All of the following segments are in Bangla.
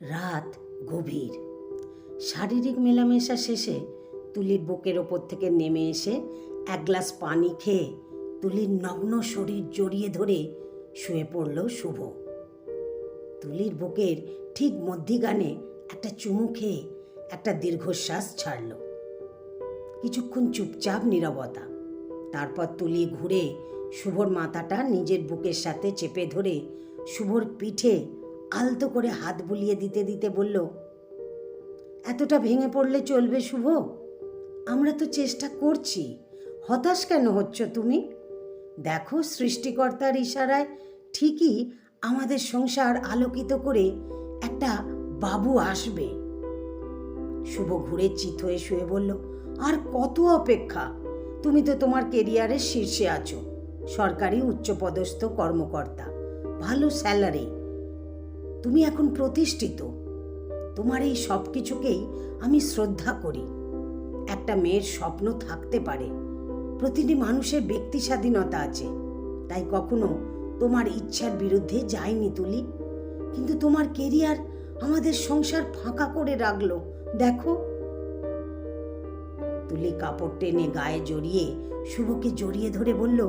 রাত গভীর। শারীরিক মেলামেশা শেষে তুলির বুকের ওপর থেকে নেমে এসে এক গ্লাস পানি খেয়ে তুলির নগ্ন শরীর জড়িয়ে ধরে শুয়ে পড়ল শুভ। তুলির বুকের ঠিক মধ্যিগানে একটা চুমু খেয়ে একটা দীর্ঘশ্বাস ছাড়ল। কিছুক্ষণ চুপচাপ নীরবতা, তারপর তুলি ঘুরে শুভর মাথাটা নিজের বুকের সাথে চেপে ধরে শুভর পিঠে আলতো করে হাত বুলিয়ে দিতে দিতে বলল, এতটা ভেঙে পড়লে চলবে শুভ? আমরা তো চেষ্টা করছি। হতাশ কেন হচ্ছ তুমি? দেখো সৃষ্টিকর্তার ইশারায় ঠিকই আমাদের সংসার আলোকিত করে একটা বাবু আসবে শুভ ঘুরে চিত হয়ে শুয়ে বলল, আর কত অপেক্ষা? তুমি তো তোমার কেরিয়ারের শীর্ষে আছো। সরকারি উচ্চপদস্থ কর্মকর্তা। ভালো স্যালারি। তুমি এখন প্রতিষ্ঠিত। তোমার এই সব কিছুকেই আমি শ্রদ্ধা করি। একটা মেয়ের স্বপ্ন থাকতে পারে। প্রতিটি মানুষের ব্যক্তি স্বাধীনতা আছে। তাই কখনো তোমার ইচ্ছার বিরুদ্ধে যায়নি তুলি। কিন্তু তোমার কেরিয়ার আমাদের সংসার ফাঁকা করে রাখল, দেখো। তুলি কাপড় টেনে গায়ে জড়িয়ে শুভকে জড়িয়ে ধরে বলল,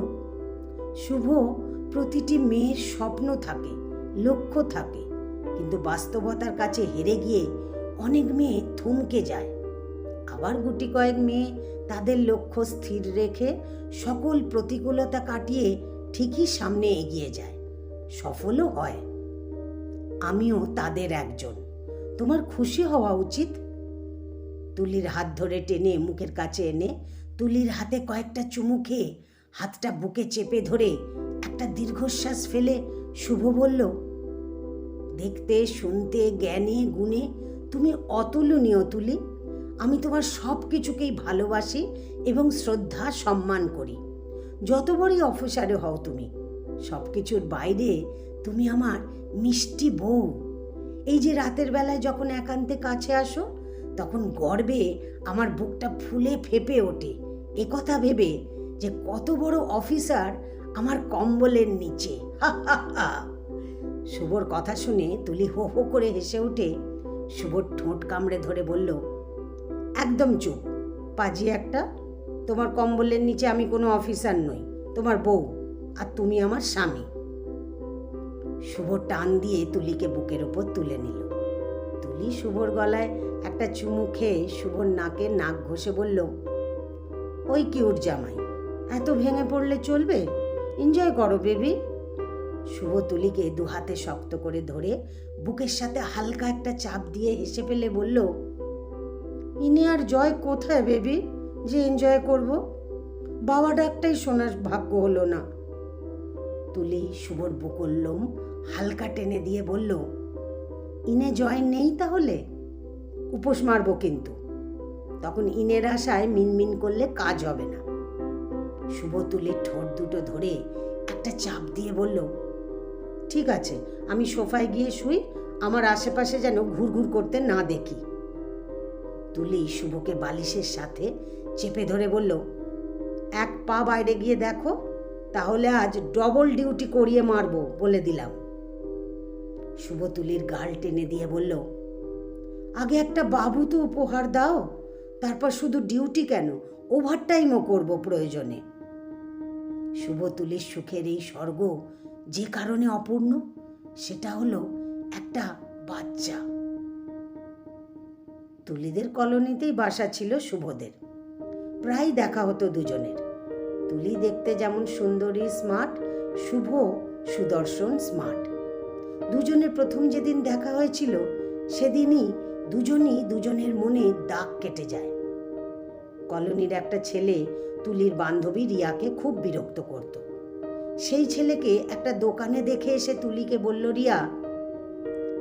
শুভ, প্রতিটি মেয়ের স্বপ্ন থাকে, লক্ষ্য থাকে। কিন্তু বাস্তবতার কাছে হেরে গিয়ে অনেক মেয়ে থমকে যায়। আবার গুটি কয়েক মেয়ে তাদের লক্ষ্য স্থির রেখে সকল প্রতিকূলতা কাটিয়ে ঠিকই সামনে এগিয়ে যায়। সফলও হয়। আমিও তাদের একজন। তোমার খুশি হওয়া উচিত? তুলির হাত ধরে টেনে মুখের কাছে এনে তুলির হাতে কয়েকটা চুমু খেয়ে হাতটা বুকে চেপে ধরে একটা দীর্ঘশ্বাস ফেলে শুভ বলল দেখতে, শুনতে, জ্ঞানে, গুণে তুমি অতুলনীয় তুলি। আমি তোমার সব কিছুকেই ভালোবাসি এবং শ্রদ্ধা, সম্মান করি। যত বড়ই অফিসারে হও তুমি সব কিছুর বাইরে তুমি আমার মিষ্টি বউ। এই যে রাতের বেলায় যখন একান্তে কাছে আসো, তখন গর্বে আমার বুকটা ফুলে ফেপে ওঠে। একথা ভেবে যে কত বড় অফিসার আমার কম্বলের নিচে। হা হা হা। শুভর কথা শুনে তুলি হো হো করে হেসে উঠে শুভর ঠোঁট কামড়ে ধরে বলল, একদম চুপ। পাজি একটা, তোমার কম্বলের নিচে আমি কোনো অফিসার নই, তোমার বউ আর তুমি আমার স্বামী। শুভ টান দিয়ে তুলিকে বুকের ওপর তুলে নিল। তুলি শুভর গলায় একটা চুমু খেয়ে শুভর নাকে নাক ঘষে বলল, ওই কিউট জামাই, এত ভেঙে পড়লে চলবে? এনজয় করো বেবি শুভ তুলিকে দু হাতে শক্ত করে ধরে বুকের সাথে হালকা একটা চাপ দিয়ে হেসে ফেলে বলল, ইনি আর জয় কোথায় বেবি? যে এনজয় করব? বাবা ডাকটাই শোনার ভাগ্য হলো না। তুলি শুভর বুকর লোম হালকা টেনে দিয়ে বলল, ইনে জয় নেই তাহলে? উপোস মারবো কিন্তু। তখন ইনের আশায় মিনমিন করলে কাজ হবে না। শুভ তুলির ঠোঁট দুটো ধরে একটা চাপ দিয়ে বলল ঠিক আছে, আমি সোফায় গিয়ে শুই, আমার আশেপাশে যেন ঘুরঘুর করতে না দেখি। তুলি শুভকে বালিশের সাথে চেপে ধরে বলল, এক পা বাইরে গিয়ে দেখো, তাহলে আজ ডবল ডিউটি করিয়ে মারবো, বলে দিলাম। শুভ তুলির গাল টেনে দিয়ে বলল, আগে একটা বাবু তো উপহার দাও, তারপর শুধু ডিউটি কেন? ওভারটাইমও করব প্রয়োজনে। শুভ তুলির সুখের এই স্বর্গ যে কারণে অপূর্ণ, সেটা হলো একটা বাচ্চা। তুলিদের কলোনিতেই বাসা ছিল শুভদের। প্রায় দেখা হতো দুজনের। তুলি দেখতে যেমন সুন্দরী, স্মার্ট, শুভ, সুদর্শন, স্মার্ট। দুজনের প্রথম যেদিন দেখা হয়েছিল, সেদিনই দুজনই দুজনের মনে দাগ কেটে যায়। কলোনির একটা ছেলে তুলির বান্ধবী রিয়াকে খুব বিরক্ত করত। সেই ছেলেকে একটা দোকানে দেখে এসে তুলিকে বলল, রিয়া।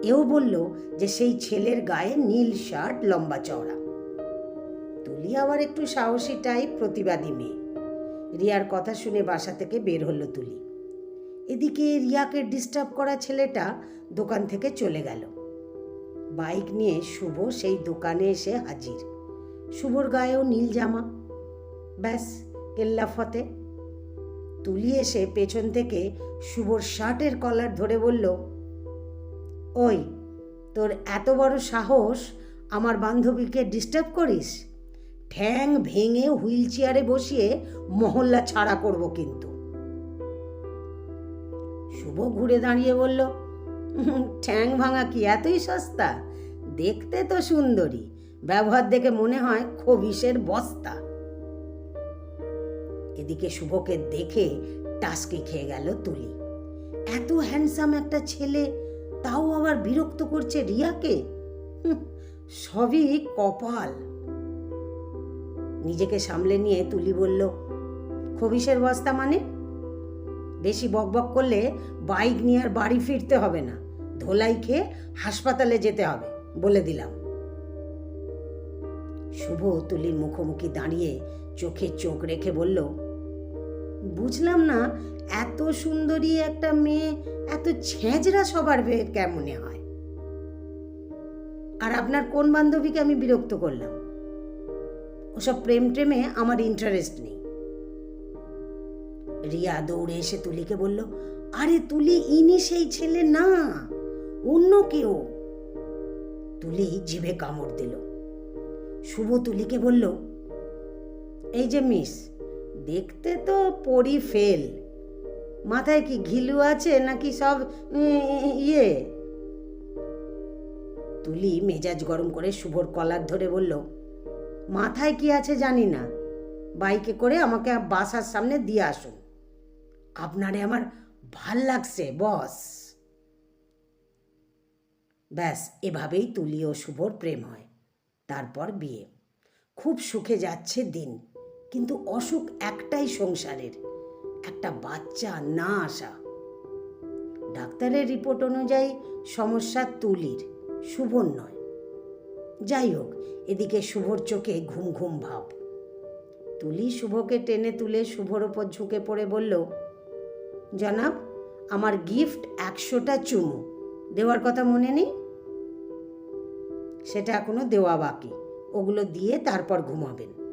এও বলল যে সেই ছেলের গায়ে নীল শার্ট, লম্বা চওড়া। তুলি আবার একটু সাহসী টাইপ প্রতিবাদী মেয়ে। রিয়ার কথা শুনে বাসা থেকে বের হলো তুলি। এদিকে রিয়াকে ডিস্টার্ব করা ছেলেটা দোকান থেকে চলে গেল। বাইক নিয়ে শুভ সেই দোকানে এসে হাজির। শুভর গায়েও নীল জামা। ব্যাস কেল্লা ফতে তুলি এসে পেছন থেকে শুভর শার্টের কলার ধরে বলল, ওই, তোর এত বড় সাহস আমার বান্ধবীকে ডিস্টার্ব করিস? ঠ্যাং ভেঙে হুইল চেয়ারে বসিয়ে মহল্লা ছাড়া করব কিন্তু। শুভ ঘুরে দাঁড়িয়ে বলল ঠ্যাং ভাঙা কি এতই সস্তা? দেখতে তো সুন্দরী। ব্যবহার দেখে মনে হয় খবিসের বস্তা। এদিকে শুভকে দেখে টাসকে খেয়ে গেল তুলি। এত হ্যান্ডসাম একটা ছেলে, তাও আবার বিরক্ত করছে রিয়াকে? সবই কপাল। নিজেকে সামলে নিয়ে তুলি বলল খবিসের বস্তা মানে? বেশি বকবক করলে বাইক নিয়ে আর বাড়ি ফিরতে হবে না, ধোলাই খেয়ে হাসপাতালে যেতে হবে, বলে দিলাম। শুভ তুলির মুখোমুখি দাঁড়িয়ে চোখে চোখ রেখে বলল বুঝলাম না এত সুন্দরী একটা মেয়ে, এত ছেঁচড়া সবার কেমনে হয়? আর আপনার কোন বান্ধবীকে আমি বিরক্ত করলাম? ওসব প্রেম টেমে আমার ইন্টারেস্ট নেই। রিয়া দৌড়ে এসে তুলিকে বলল, আরে তুলি, ইনি সেই ছেলে না, অন্য কেউ। তুলি জিভে কামড় দিল। শুভ তুলিকে বলল, এই যে মিস দেখতে তো পরি ফেল। মাথায় কি ঘিলু আছে নাকি সব ইয়ে? তুলি মেজাজ গরম করে শুভর কলার ধরে বলল, মাথায় কি আছে জানি না। বাইকে করে আমাকে বাসার সামনে দিয়ে আসুন। আপনারে আমার ভালো লাগছে, বস। ব্যাস, এভাবেই তুলি ও শুভর প্রেম হয়। তারপর বিয়ে। খুব সুখে যাচ্ছে দিন। কিন্তু অসুখ একটাই সংসারের, একটা বাচ্চা না আসা। ডাক্তারের রিপোর্ট অনুযায়ী সমস্যা তুলির শুভর নয়। যাই হোক, এদিকে শুভর চোখে ঘুম ঘুম ভাব। তুলি শুভকে টেনে তুলে শুভর ওপর ঝুঁকে পড়ে বলল, জনাব, আমার গিফট একশোটা চুমু। দেওয়ার কথা মনে নেই? সেটা এখনও দেওয়া বাকি। ওগুলো দিয়ে তারপর ঘুমাবেন।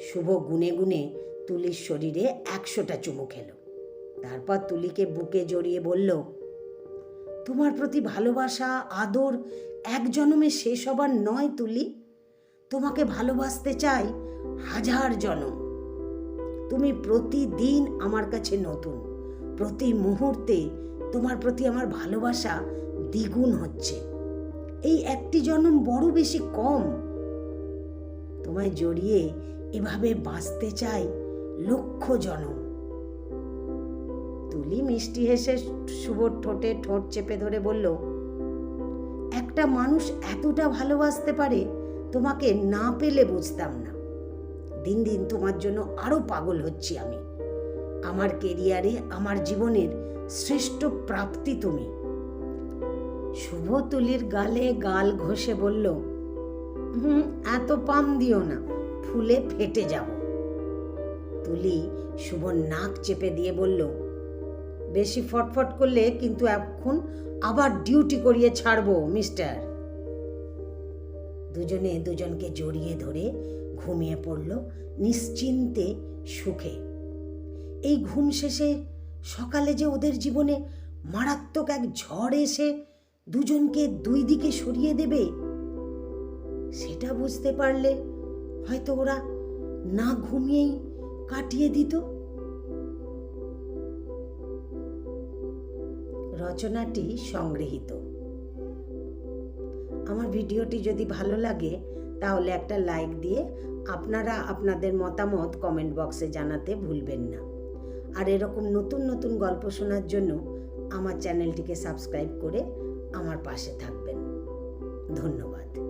শুভ গুনে গুনে তুলির শরীরে একশোটা চুমু খেলো। তারপর তুলিকে বুকে জড়িয়ে বলল, তোমার প্রতি ভালোবাসা, আদর এক জনমে শেষ হবার নয় তুলি। তোমাকে ভালোবাসতে চাই হাজার জনম। তুমি প্রতিদিন আমার কাছে নতুন। প্রতি মুহূর্তে তোমার প্রতি আমার ভালোবাসা দ্বিগুণ হচ্ছে। এই একটি জন্ম বড় বেশি কম। তোমায় জড়িয়ে এভাবে বাঁচতে চাই লক্ষ জনম তুলি মিষ্টি হেসে শুভর ঠোঁটে ঠোঁট চেপে ধরে বলল, একটা মানুষ এতটা ভালোবাসতে পারে, তোমাকে না পেলে বুঝতাম না। দিন দিন তোমার জন্য আরও পাগল হচ্ছি আমি। আমার কেরিয়ারে, আমার জীবনের শ্রেষ্ঠ প্রাপ্তি তুমি। শুভ তুলির গালে গাল ঘষে বলল, হুম, এত পাম দিও না। ফুলে ফেটে যাব। তুলি শুভ নাক চেপে দিয়ে বলল, বেশি ফটফট করলে কিন্তু এখন আবার ডিউটি করিয়ে ছাড়বো, মিস্টার। দুজনে দুজনকে জড়িয়ে ধরে ঘুমিয়ে পড়ল নিশ্চিন্তে সুখে। এই ঘুম শেষে সকালে যে ওদের জীবনে মারাত্মক এক ঝড় এসে দুজনকে দুই দিকে সরিয়ে দেবে, সেটা বুঝতে পারলে হয়তো ওরা না ঘুমিয়েই কাটিয়ে দিত। রচনাটি সংগৃহীত। আমার ভিডিওটি যদি ভালো লাগে, তাহলে একটা লাইক দিয়ে আপনারা আপনাদের মতামত কমেন্ট বক্সে জানাতে ভুলবেন না। আর এরকম নতুন নতুন গল্প শোনার জন্য আমার চ্যানেলটিকে সাবস্ক্রাইব করে আমার পাশে থাকবেন। ধন্যবাদ।